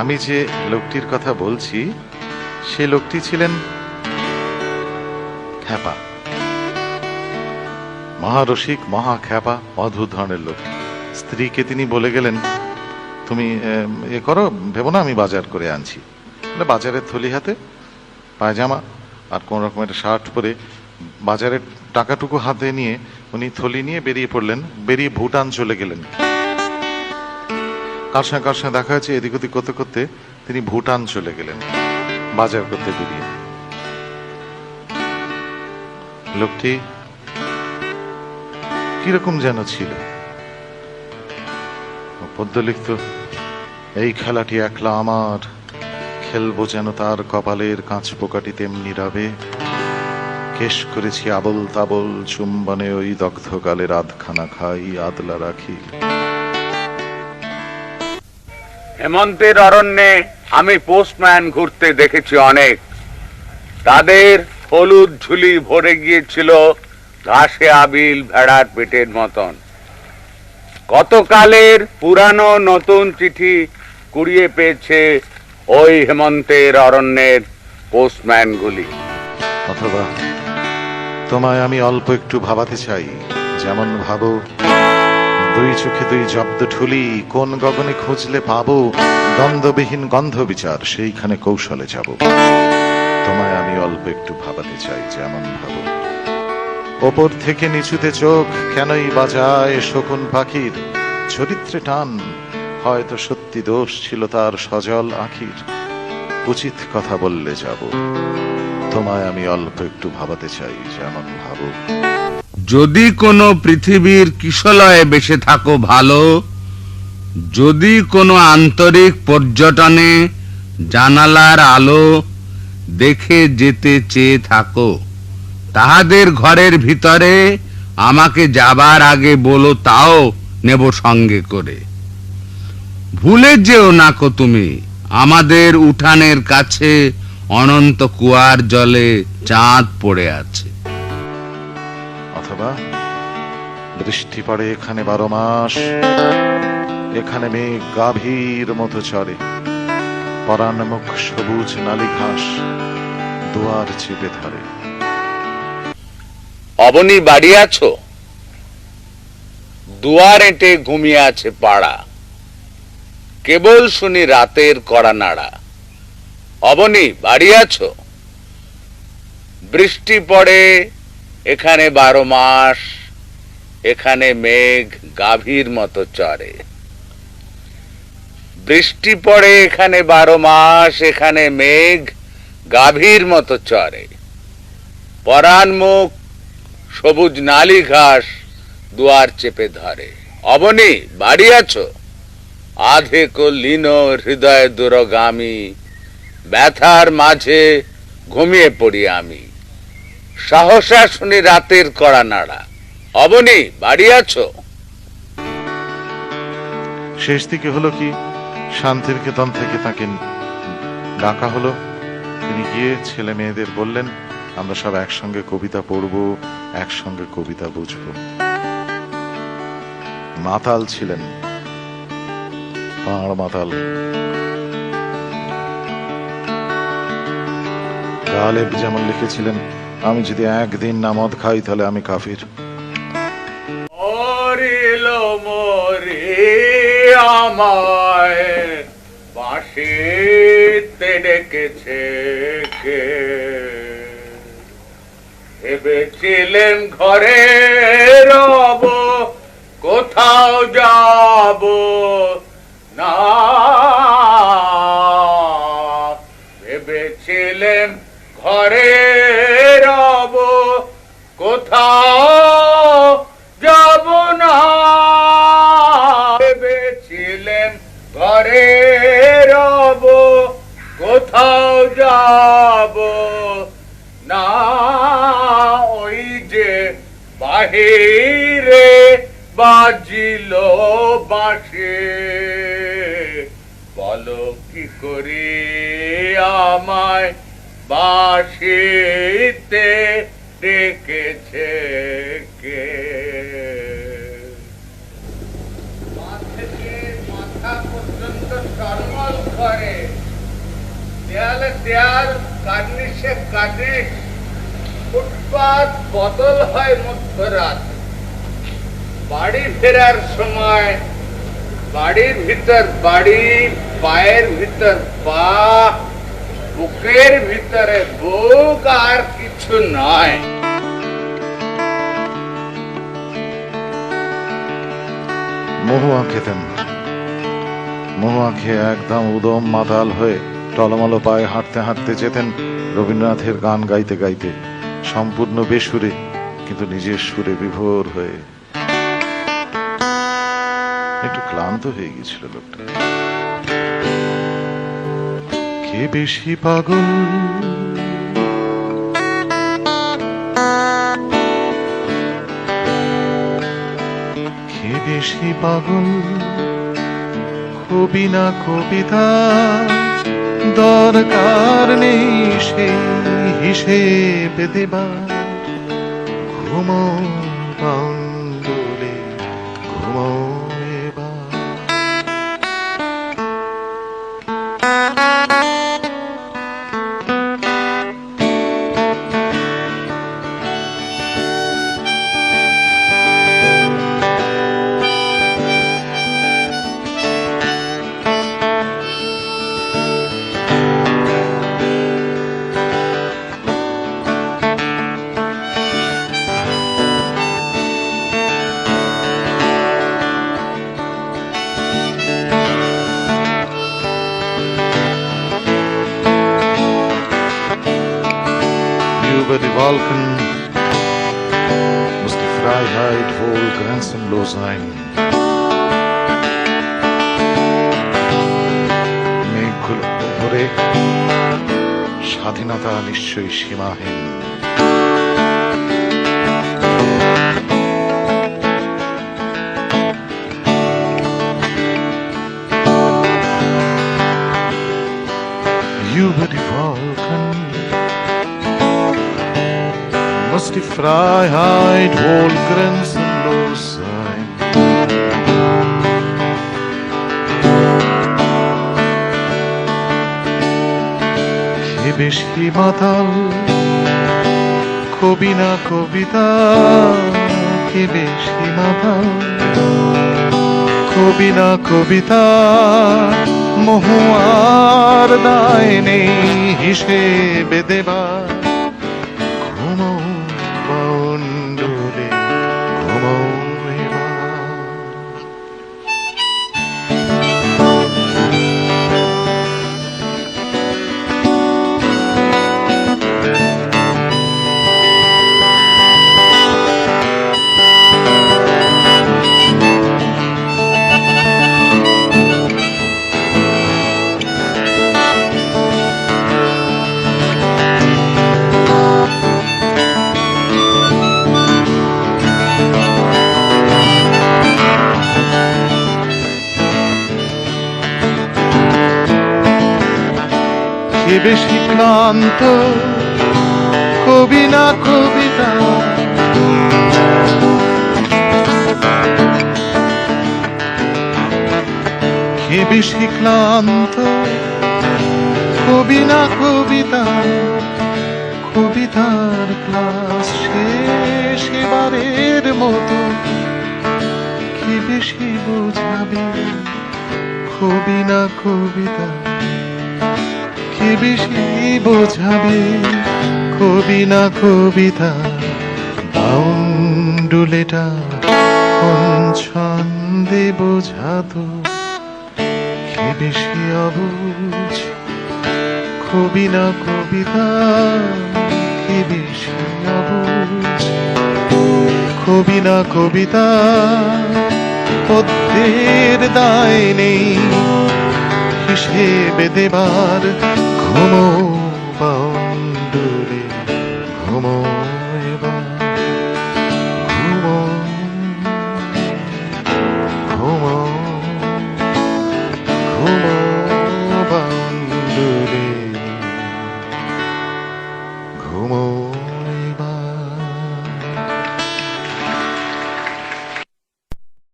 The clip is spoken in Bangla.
আমি যে লোকটির কথা বলছি, সে লোকটি ছিলেন খ্যাপা। মহারসিক মহা খ্যাপা অদ্ভুত ধরনের লোক। স্ত্রীকে তিনি বলে গেলেন, তুমি, এ করো, ভেবো না, আমি বাজার করে আনছি। বাজারের থলি হাতে, পায়জামা আর কোন রকম একটা শার্ট পরে বাজারের টাকাটুকু হাতে নিয়ে উনি থলি নিয়ে বেরিয়ে পড়লেন, বেরিয়ে ভুটান চলে গেলেন। কার সঙ্গে কার সঙ্গে দেখা হয়েছে, এদিক ওদিক করতে করতে তিনি ভুটান চলে গেলেন, বাজার করতে বেরিয়ে। লোকটি কীরকম যেন ছিল। পদ্য লিখত এই খেলাটি একলা আমার, খেলব যেন তার কপালের কাঁচ পোকাটি তেমনি রাবে। কেশ করেছি আবল তাবল চুম্বনে ওই দগ্ধকালের আধখানা খাই, আদলা রাখি। হেমন্তের অরণ্যে আমি পোস্টম্যান ঘুরতে দেখেছি অনেক। তাদের হলুদ ঝুলি ভরে গিয়েছিল ঘাসে আবিল ভেড়ার পেটের মতন। কতকালের পুরানো নতুন চিঠি কুড়িয়ে পেয়েছে ওই হেমন্তের অরণ্যের পোস্টম্যানগুলি। অথবা, তোমায় আমি অল্প একটু ভাবাতে চাই, যেমন ভাবো দুই চোখে দুই জব্দ ঠুলি, কোন গগনে খুঁজলে পাবো? দ্বন্দ্ববিহীন গন্ধ বিচার, সেইখানে কৌশলে যাব। তোমায় আমি অল্প একটু ভাবাতে চাই, যেমন ভাবো। ওপর থেকে নিচুতে চোখ, কেনই বাজায় শকুন পাখির? চরিত্রে টান, হয়তো সত্যি দোষ ছিল তার সজল আখির। উচিত কথা বললে যাব। তোমায় আমি অল্প একটু ভাবাতে চাই, যেমন ভাবো। যদি কোনো পৃথিবীর কিশলয়ে বেসে থাকো ভালো, যদি কোনো আন্তরিক পর্যটনে জানালার আলো দেখে যেতে চেয়ে থাকো, তাহাদের ঘরের ভিতরে আমাকে যাবার আগে বলো, তাও নেব সঙ্গে করে। ভুলে যেও নাকো তুমি, আমাদের উঠানের কাছে অনন্ত কুয়ার জলে চাঁদ পড়ে আছে। অথবা বৃষ্টি পড়ে এখানে বারো মাস, এখানে মেঘ গাভীর মতো চড়ে। পরাণ মুখ সবুজ নালি ঘাস দুয়ার চেপে ধরে। অবনী, বাড়ি আছো? দুয়ার এঁটে ঘুমিয়ে আছে পাড়া। কেবল শুনি রাতের কড়া নাড়া। অবনী, বাড়ি আছো? বৃষ্টি পড়ে এখানে বারো মাস, এখানে মেঘ গাভীর মতো চড়ে। বৃষ্টি পড়ে এখানে বারো মাস, এখানে মেঘ গাভীর মতো চড়ে। পরাণ মুখ, সবুজ নালি ঘাস দুয়ার চেপে ধরে। অবনী, বাড়ি আছো? আধে লীন হৃদয় দুরগামী, ব্যথার মাঝে ঘুমিয়ে পড়ি আমি। সাহসা শুনি রাতের কড়া নাড়া। অবনী, বাড়ি আছো? শেষ দিকে হলো কি? শান্তির কেতন থেকে তাকে ডাকা হলো। তিনি গিয়ে ছেলে মেয়েদের বললেন, আমরা সব একসঙ্গে কবিতা পড়ব, একসঙ্গে কবিতা বুঝব। মাতাল ছিলেন। পাহাড় মাতাল। গালেব যেমন লিখেছিলেন আমি যদি একদিন না খাই, তাহলে আমি কাফির। আমায়, বাঁশিতে ডেকেছে কে? ভেবেছিলেন ঘরে রব, কোথাও যাব বাজিল বাঁশে। বলো কি করি আমায় বাঁশিতে ডেকেছে কে? মাথা পর্যন্ত টলমল ঘরে দেয়ালে দেয়াল, কার্নিশে কার্নিশ। ফুটপাত বদল হয় মধ্যরাত। বাড়ি ফেরার সময় বাড়ির ভিতর বাড়ি, পায়ের ভিতর পা, বুকের ভিতরে বুক আর কিছু নয়। মহুয়া খেতেন মহুয়া খেয়ে একদম উদম মাতাল হয়ে টলমলো পায়ে হাঁটতে হাঁটতে যেতেন রবীন্দ্রনাথের গান গাইতে গাইতে। সম্পূর্ণ বেসুরে, কিন্তু নিজের সুরে বিভোর হয়ে একটু ক্লান্ত হয়ে গেছিল লোকটা। কে বেশি পাগল? কে বেশি পাগল? কবি না কবিতা, দরকার নেই সেই হিসেবে দেবা ঘুমো বাউন্ডুলে Über die Wolken muss die Freiheit wohl grenzenlos sein. মেঘগুলো উপরে স্বাধীনতা নিশ্চয়ই সীমাহীন Freiheit wohl grenzenlos sein. কে বেশি মাতাল কবি না কবিতা কে বেশি মাতাল কবি না কবিতা মহুয়ার দায় নেই হিসেবে দেবার কে বেশি ক্লান্ত কবি না। কবিতা কে বেশি ক্লান্ত কবি না। কবিতা কবিতার ক্লাস শেষ এবারের মতো, কে বেশি বোঝাবে কবি না কবিতা বেশি বোঝাবে কবি না কবিতা বাউন্ডুলেটা কোন ছন্দে বোঝাতো। কে বেশি অবুঝ কবি না কবিতা কে বেশি অবুঝ কবি না কবিতা। পদ্মের দায় নেই হিসেবে দেবার ঘুমো পাও